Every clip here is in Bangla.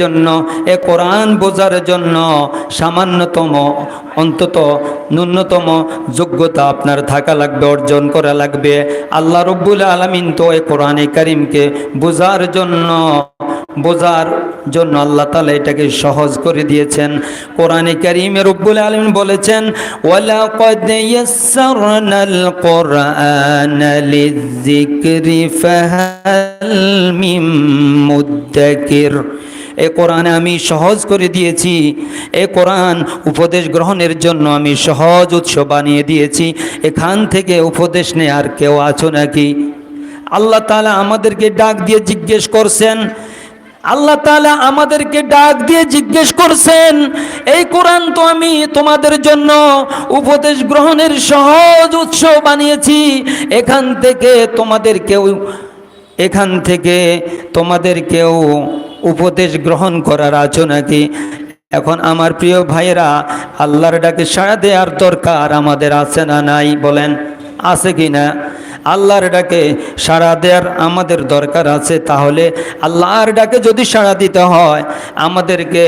জন্য, এ কোরআন বোঝার জন্য সামান্যতম, অন্তত ন্যূনতম যোগ্যতা আপনার থাকা লাগবে, অর্জন করা লাগবে। আল্লাহ রব্বুল আলমিন তো এ কোরআনে কারিমকে বোঝার জন্য বোঝার জন্য আল্লাহ তালা এটাকে সহজ করে দিয়েছেন। কোরআনে কারিমে রব্বুল আলমিন বলেছেন, ওয়ালাকাদ এ কোরআনে আমি সহজ করে দিয়েছি। এ কোরআন উপদেশ গ্রহণের জন্য আমি সহজ উৎস বানিয়ে দিয়েছি। এখান থেকে উপদেশ নেই নেয়ার কেউ আছো নাকি? আল্লাহ তালা আমাদেরকে ডাক দিয়ে জিজ্ঞেস করছেন। আল্লাহ তালা আমাদেরকে ডাক দিয়ে জিজ্ঞেস করছেন, এই কোরআন তো আমি তোমাদের জন্য উপদেশ গ্রহণের সহজ উৎস বানিয়েছি। এখান থেকে তোমাদের কেউ, এখান থেকে তোমাদের কেউ উপদেশ গ্রহণ করার আছো নাকি এখন আমার প্রিয় ভাইয়েরা, আল্লাহর ডাকে সাড়া দেওয়ার দরকার আমাদের আছে না নাই বলেন, আছে কি না? আল্লাহর ডাকে সাড়া দেওয়ার আমাদের দরকার আছে, তাহলে আল্লাহর ডাকে যদি সাড়া দিতে হয়, আমাদেরকে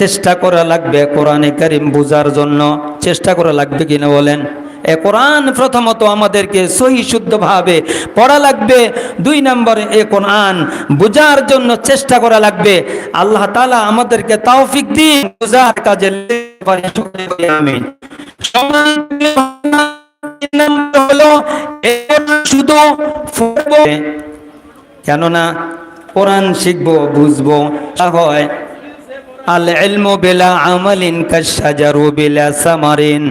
চেষ্টা করা লাগবে কোরআনে কারিম বোঝার জন্য। চেষ্টা করা লাগবে কিনা বলেন? এ কোরআন প্রথমত আমাদেরকে সহি শুদ্ধভাবে পড়া লাগবে। দুই নম্বরে এ কোরআন বোঝার জন্য চেষ্টা করা লাগবে। আল্লাহ তালা আমাদেরকে তাওফিক দিন, বোঝার কাজে শুধু কেননা কোরআন শিখব, বুঝব হয়। আল ইলমু বিলা আমালিন কাশাজারু বিলা সামারিন।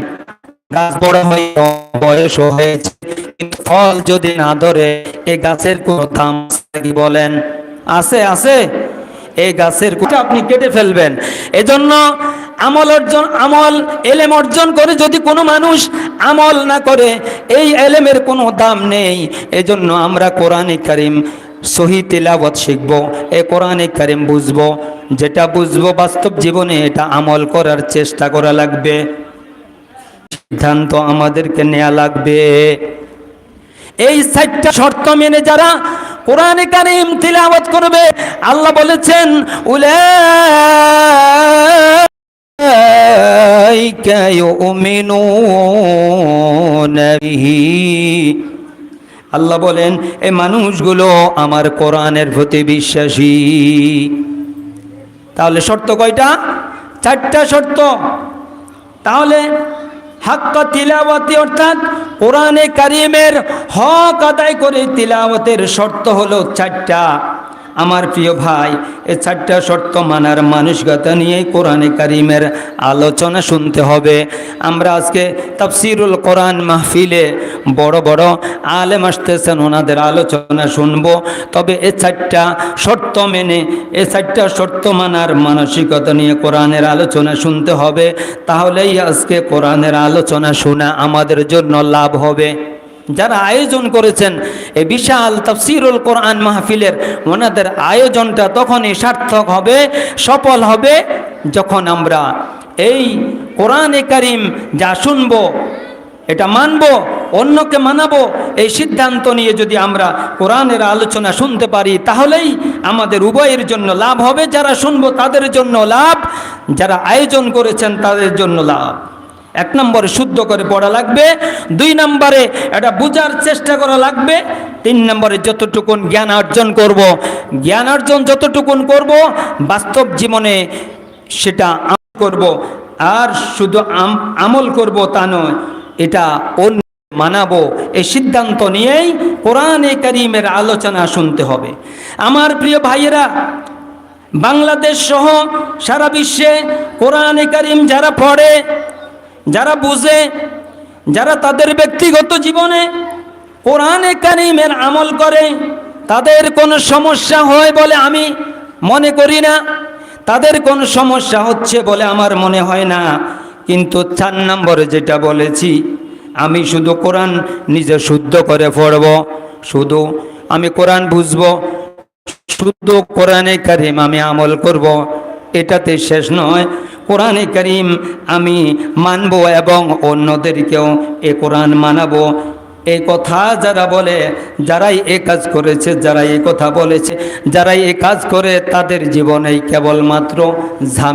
গাছ বড় হয়ে বয়স হয়েছে ফল যদি না ধরে এই গাছের কোনো দাম কি বলেন? আছে আছে। এই গাছের কুটা আপনি কেটে ফেলবেন। এজন্য আমল অর্জন, আমল, এলেম অর্জন করে যদি কোনো মানুষ আমল না করে, এই এলেমের কোনো দাম নেই। এজন্য আমরা কোরআনে কারিম সহি তেলাবত শিখব, এ কোরআনে কারিম বুঝব। যেটা বুঝব বাস্তব জীবনে এটা আমল করার চেষ্টা করা লাগবে। সিদ্ধান্ত আমাদেরকে নেওয়া লাগবে। এই সাতটা শর্ত মেনে যারা কোরআনে কারিম তিলাওয়াত করবে, আল্লাহ বলেছেন বিহি। আল্লাহ বলেন এই মানুষগুলো আমার কোরআনের প্রতি বিশ্বাসী। তাহলে শর্ত কয়টা? চারটা শর্ত। তাহলে হক আদায় করে তিলাওয়াতের শর্ত হলো চারটা। আমার প্রিয় ভাই এই চারটা শর্ত মানার মানসিকতা নিয়েই কোরআনে কারিমের আলোচনা শুনতে হবে। আমরা আজকে তাফসিরুল কোরআন মাহফিলে বড় বড় আলেম আসতেছেন, ওনাদের আলোচনা শুনব। তবে এ চারটা শর্ত মেনে, এ চারটা শর্ত মানার মানসিকতা নিয়ে কোরআনের আলোচনা শুনতে হবে। তাহলেই আজকে কোরআনের আলোচনা শোনা আমাদের জন্য লাভ হবে। যারা আয়োজন করেছেন, এই বিশাল তাফসিরুল কোরআন মাহফিলের ওনাদের আয়োজনটা তখনই সার্থক হবে, সফল হবে যখন আমরা এই কোরআনে কারিম যা শুনব, এটা মানব, অন্যকে মানাবো, এই সিদ্ধান্ত নিয়ে যদি আমরা কোরআনের আলোচনা শুনতে পারি, তাহলেই আমাদের উভয়ের জন্য লাভ হবে। যারা শুনব, তাদের জন্য লাভ। যারা আয়োজন করেছেন, তাদের জন্য লাভ। এক নম্বরে শুদ্ধ করে পড়া লাগবে, দুই নম্বরে এটা বোঝার চেষ্টা করা লাগবে, তিন নম্বরে যতটুকুন জ্ঞান অর্জন করব, জ্ঞান অর্জন যতটুকুন করব, বাস্তব জীবনে সেটা আমল করব, আর শুধু আম- আমল করব তা নয়, এটা অন্য মানাবো এই সিদ্ধান্ত নিয়েই কোরআনে করিমের আলোচনা শুনতে হবে। আমার প্রিয় ভাইয়েরা, বাংলাদেশ সহ সারা বিশ্বে কোরআনে করিম যারা পড়ে যারা বুঝে, যারা তাদের ব্যক্তিগত জীবনে কোরআনে কারিমের আমল করে, তাদের কোনো সমস্যা হয় বলে আমি মনে করি না। তাদের কোনো সমস্যা হচ্ছে বলে আমার মনে হয় না। কিন্তু চার নম্বরে যেটা বলেছি, আমি শুধু কোরআন নিজে শুদ্ধ করে পড়ব। শুধু আমি কোরআন বুঝব শুদ্ধ কোরআনে কারিম আমি আমল করব। এটাতে শেষ নয়। কোরআনে করিম আমি মানব এবং অন্যদেরকেও এ কোরআন মানাবো। এই কথা যারা বলে, যারাই এ কাজ করেছে যারা এই কথা বলেছে, যারাই এ কাজ করে, তাদের জীবনেই কেবলমাত্র ঝামেলা।